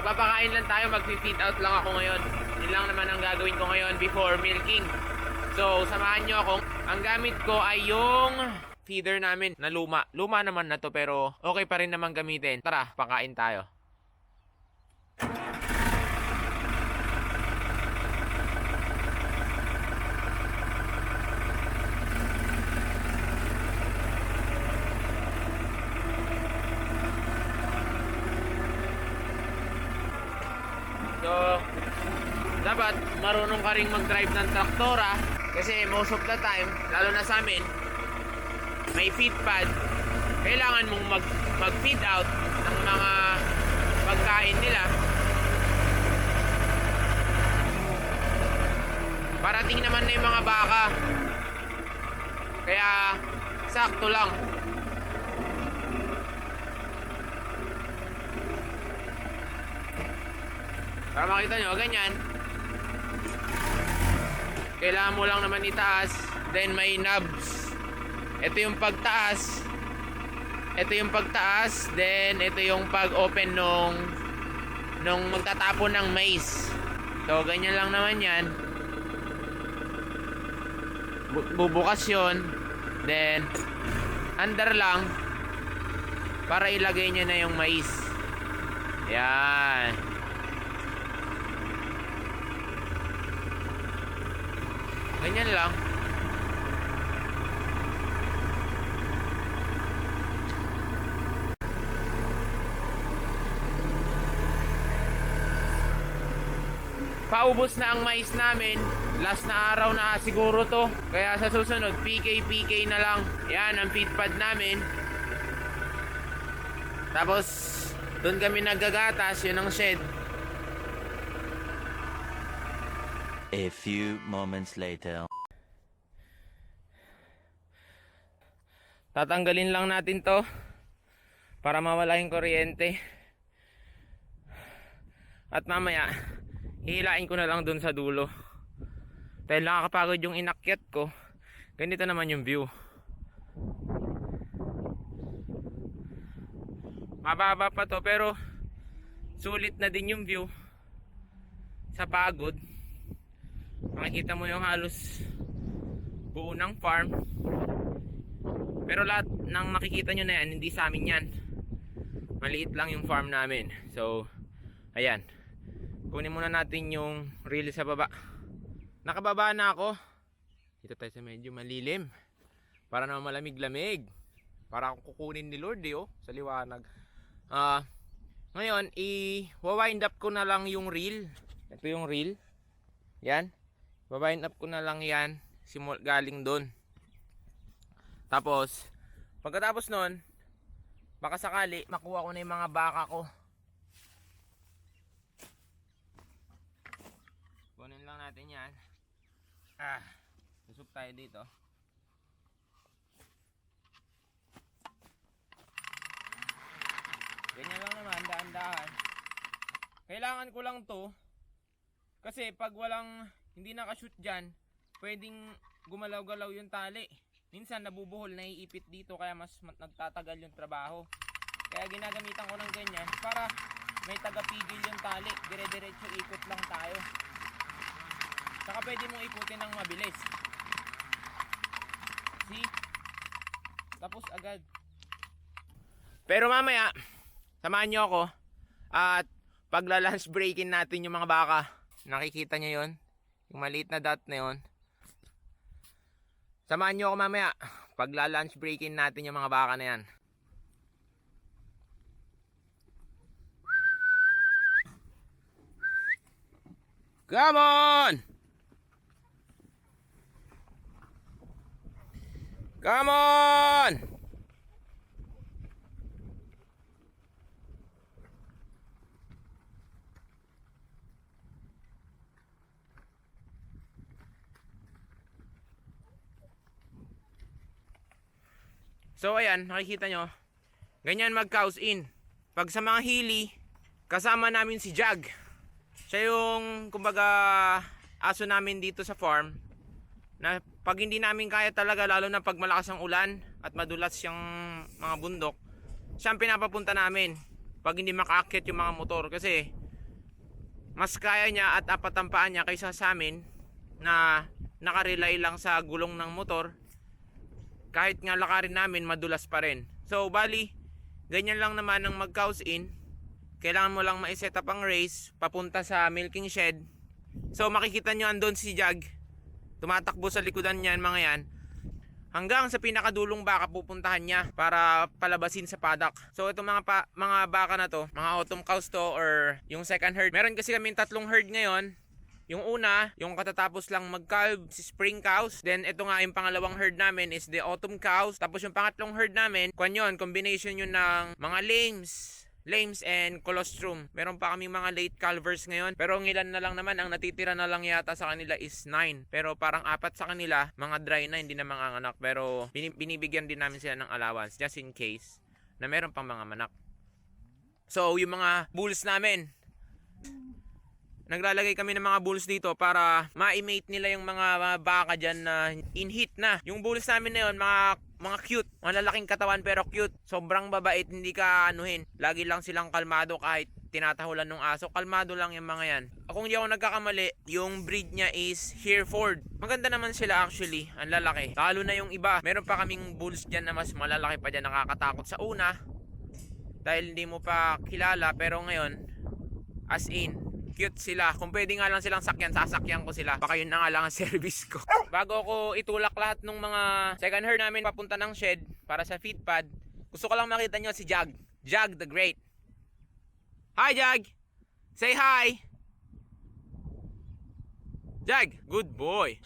magpapakain lang tayo, mag-feed out lang ako ngayon. Yun lang naman ang gagawin ko ngayon before milking. So, samahan nyo ako. Ang gamit ko ay yung feeder namin na luma. Luma naman na to pero okay pa rin naman gamitin. Tara, pakain tayo. So, dapat marunong ka rin mag-drive ng traktora kasi most of the time, lalo na sa amin, may feed pad. Kailangan mong mag, mag-feed out ng mga pagkain nila. Parating naman na yung mga baka. Kaya, sakto lang. Para makita nyo, ganyan. Kailangan mo lang naman itaas. Then may knobs. Ito yung pagtaas. Ito yung pagtaas. Then ito yung pag-open nung nung magtatapon ng mais. So ganyan lang naman yan. Bu- bubukas yon Then under lang para ilagay niya na yung mais. Yan. Ganyan lang. Paubos na ang mais namin. Last na araw na siguro to. Kaya sa susunod, PK-PK na lang. Yan ang feed pad namin. Tapos, doon kami naggagatas. Yun ang shed. A few moments later. Tatanggalin lang natin to para mawala yung kuryente. At mamaya, hihilain ko na lang dun sa dulo. Dahil nakakapagod yung inakyat ko. Ganito naman yung view. Mababa pa to pero sulit na din yung view sa pagod. Makikita mo yung halos buo ng farm. Pero lahat ng makikita nyo na yan, hindi sa amin yan. Maliit lang yung farm namin. So, ayan. Kunin muna natin yung reel sa baba. Nakababa na ako. Dito tayo sa medyo malilim. Para naman malamig-lamig. Para akong kukunin ni Lord eh, oh, sa liwanag. Ah, ngayon, i-wind up ko na lang yung reel. Ito yung reel. Yan. Wind up ko na lang yan. Simul galing doon. Tapos, pagkatapos nun, baka sakali, makuha ko na yung mga baka ko. Kunin lang natin yan. Ah, susok tayo dito. Ganyan lang naman, daan-daan. Kailangan ko lang to. Kasi pag walang, hindi nakashoot dyan, pwedeng gumalaw-galaw yung tali. Minsan nabubuhol, naiipit dito kaya mas nagtatagal yung trabaho. Kaya ginagamitan ko ng ganyan para may tagapigil yung tali. Dire-diretso ikot lang tayo. Saka pwede mong ikutin ng mabilis. See? Tapos agad. Pero mamaya, samahan nyo ako. At pagla-lunch breakin natin yung mga baka. Nakikita nyo yon Yung maliit na dot na yon Samahan nyo ako mamaya. Pagla-lunch breakin natin yung mga baka na yan. Come on! Come on! So ayan, nakikita nyo. Ganyan mag cows in. Pag sa mga hili, kasama namin si Jag. Siya yung kumbaga aso namin dito sa farm. Na pag hindi namin kaya talaga lalo na pag malakas ang ulan at madulas yung mga bundok, siya pinapapunta namin. Pag hindi makaakyat yung mga motor kasi mas kaya niya at apat ang paa niya kaysa sa amin na nakarely lang sa gulong ng motor. Kahit nga lakarin namin, madulas pa rin. So, bali, ganyan lang naman ang mag-cows in. Kailangan mo lang ma-set up ang race papunta sa milking shed. So, makikita nyo andon si Jag. Tumatakbo sa likodan niyan, mga yan. Hanggang sa pinakadulong baka pupuntahan niya para palabasin sa paddock. So itong mga pa, mga baka na to, mga autumn cows to or yung second herd. Meron kasi kami tatlong herd ngayon. Yung una, yung katatapos lang mag-calve, si spring cows. Then ito nga yung pangalawang herd namin is the autumn cows. Tapos yung pangatlong herd namin, kwan yun, combination yun ng mga lambs, lambs and colostrum. Meron pa kami mga late calvers ngayon. Pero ang ilan na lang naman, ang natitira na lang yata sa kanila is 9. Pero parang apat sa kanila, mga dry na, hindi na mga anak. Pero bini- binibigyan din namin sila ng allowance just in case na meron pang mga manak. So, yung mga bulls namin, naglalagay kami ng mga bulls dito para ma-mate nila yung mga, mga baka dyan na in heat na. Yung bulls namin na yun, mga, mga cute. Malalaking katawan pero cute. Sobrang babait, hindi ka anuhin. Lagi lang silang kalmado kahit tinatahulan ng aso. Kalmado lang yung mga yan. Kung hindi ako nagkakamali, yung breed niya is Hereford. Maganda naman sila actually. Ang lalaki. Talo na yung iba. Meron pa kaming bulls dyan na mas malalaki pa dyan nakakatakot sa una. Dahil hindi mo pa kilala pero ngayon, as in, cute sila. Kung pwede nga lang silang sakyan, sasakyan ko sila. Baka yun na nga lang ang service ko. Bago ko itulak lahat ng mga second herd namin papunta ng shed para sa feed pad, gusto ko lang makita nyo si Jag. Jag the Great. Hi Jag! Say hi! Jag, good boy.